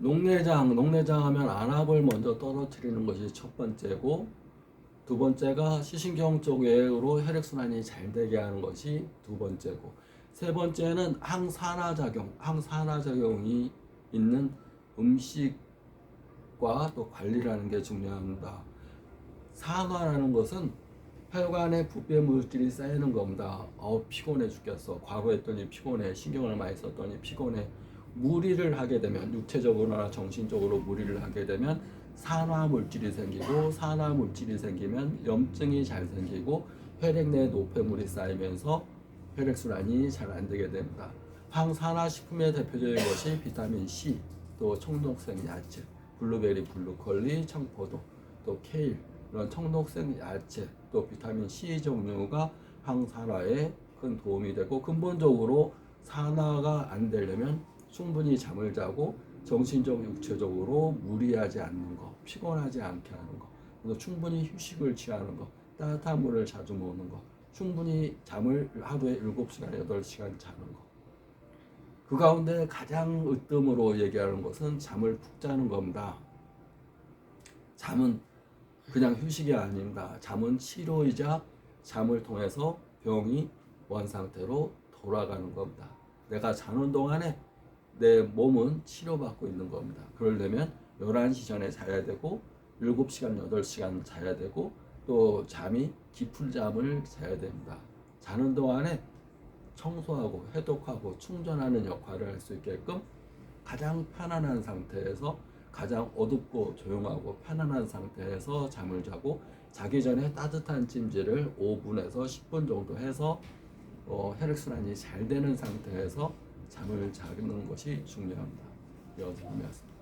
녹내장, 녹내장 하면 안압을 먼저 떨어뜨리는 것이 첫 번째고 두 번째가 시신경 쪽으로 혈액순환이 잘 되게 하는 것이 두 번째고 세 번째는 항산화작용, 항산화작용이 있는 음식과 또 관리라는 게 중요합니다. 산화라는 것은 혈관에 부패 물질이 쌓이는 겁니다. 어 피곤해 죽겠어. 과로했더니 피곤해. 신경을 많이 썼더니 피곤해. 무리를 하게 되면 육체적으로나 정신적으로 무리를 하게 되면 산화 물질이 생기고 산화 물질이 생기면 염증이 잘 생기고 혈액 내에 노폐물이 쌓이면서 혈액 순환이 잘 안 되게 됩니다. 항산화 식품의 대표적인 것이 비타민 C, 또 청록색 야채, 블루베리, 블루컬리, 청포도, 또 케일 이런 청록색 야채, 또 비타민 C 종류가 항산화에 큰 도움이 되고 근본적으로 산화가 안 되려면 충분히 잠을 자고 정신적, 육체적으로 무리하지 않는 거, 피곤하지 않게 하는 거, 그래서 충분히 휴식을 취하는 거, 따뜻한 물을 자주 먹는 거, 충분히 잠을 하루에 7시간, 8시간 자는 거. 그 가운데 가장 으뜸으로 얘기하는 것은 잠을 푹 자는 겁니다. 잠은 그냥 휴식이 아닙니다. 잠은 치료이자 잠을 통해서 병이 원 상태로 돌아가는 겁니다. 내가 자는 동안에 내 몸은 치료받고 있는 겁니다. 그러려면 11시 전에 자야 되고 7시간, 8시간 자야 되고 또 잠이 깊은 잠을 자야 됩니다. 자는 동안에 청소하고 해독하고 충전하는 역할을 할 수 있게끔 가장 편안한 상태에서 가장 어둡고 조용하고 편안한 상태에서 잠을 자고 자기 전에 따뜻한 찜질을 5분에서 10분 정도 해서 어, 혈액순환이 잘 되는 상태에서 잠을 자는 것이 중요합니다. 말씀.